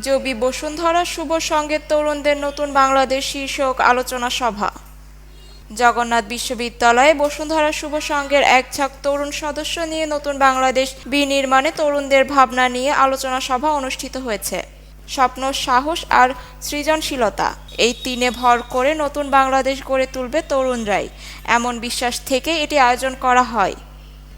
জবি বসুন্ধরা শুভ সঙ্গের তরুণদের নতুন বাংলাদেশ শীর্ষক আলোচনা সভা। জগন্নাথ বিশ্ববিদ্যালয়ে বসুন্ধরা শুভ সংঘের এক ঝাঁক তরুণ সদস্য নিয়ে নতুন বাংলাদেশ বিনির্মাণে তরুণদের ভাবনা নিয়ে আলোচনা সভা অনুষ্ঠিত হয়েছে। স্বপ্ন, সাহস আর সৃজনশীলতা, এই তিনে ভর করে নতুন বাংলাদেশ গড়ে তুলবে তরুণরাই। এমন বিশ্বাস থেকে এটি আয়োজন করা হয়।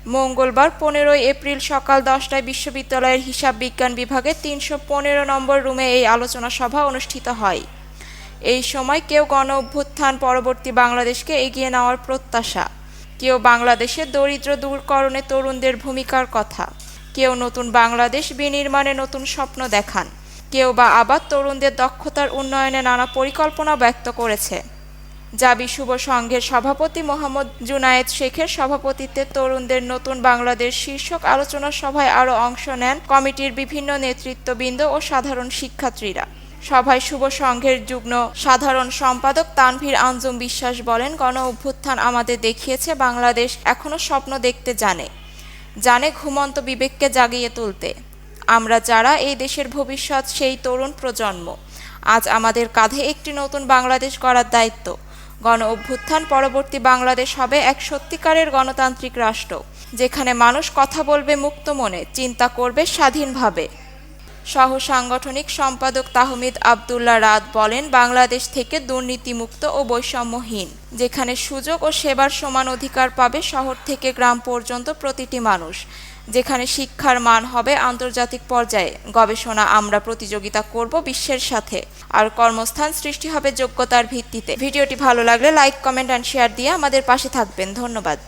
মঙ্গলবার পনেরোই এপ্রিল সকাল দশটায় বিশ্ববিদ্যালয়ের হিসাব বিজ্ঞান বিভাগে তিনশো পনেরো নম্বর রুমে এই আলোচনা সভা অনুষ্ঠিত হয়। এই সময় কেউ গণ অভ্যুত্থান, পরবর্তী বাংলাদেশকে এগিয়ে নেওয়ার প্রত্যাশা। কেউ বাংলাদেশের দরিদ্র দূরকরণে তরুণদের ভূমিকার কথা। কেউ নতুন বাংলাদেশ বিনির্মাণে নতুন স্বপ্ন দেখান। কেউ বা আবার তরুণদের দক্ষতার উন্নয়নে নানা পরিকল্পনা ব্যক্ত করেছে। জাবি শুভ সংঘের সভাপতি মোহাম্মদ জুনায়েদ শেখের সভাপতিত্বে তরুণদের নতুন বাংলাদেশ শীর্ষক আলোচনা সভায় আরও অংশ নেন কমিটির বিভিন্ন নেতৃত্ববৃন্দ ও সাধারণ শিক্ষার্থীরা। সভায় শুভ সংঘের যুগ্ম সাধারণ সম্পাদক তানভীর আঞ্জুম বিশ্বাস বলেন, গণ অভ্যুত্থান আমাদের দেখিয়েছে, বাংলাদেশ এখনও স্বপ্ন দেখতে জানে। জানে ঘুমন্ত বিবেককে জাগিয়ে তুলতে। আমরা যারা এই দেশের ভবিষ্যৎ, সেই তরুণ প্রজন্ম। আজ আমাদের কাঁধে একটি নতুন বাংলাদেশ গড়ার দায়িত্ব। গণ অভ্যুত্থান পরবর্তী বাংলাদেশ হবে এক সত্যিকারের গণতান্ত্রিক রাষ্ট্র, যেখানে মানুষ কথা বলবে মুক্ত মনে, চিন্তা করবে স্বাধীনভাবে। সহ সাংগঠনিক সম্পাদক তাহমিদ আবদুল্লাহ রাত বলেন, বাংলাদেশ থেকে দুর্নীতিমুক্ত ও বৈষম্যহীন, যেখানে সুযোগ ও সেবার সমান অধিকার পাবে শহর থেকে গ্রাম পর্যন্ত প্রতিটি মানুষ। যেখানে শিক্ষার মান হবে আন্তর্জাতিক পর্যায়ে। গবেষণা আমরা প্রতিযোগিতা করব বিশ্বের সাথে। আর কর্মস্থান সৃষ্টি হবে যোগ্যতার ভিত্তিতে। ভিডিওটি ভালো লাগলে লাইক, কমেন্ট অ্যান্ড শেয়ার দিয়ে আমাদের পাশে থাকবেন। ধন্যবাদ।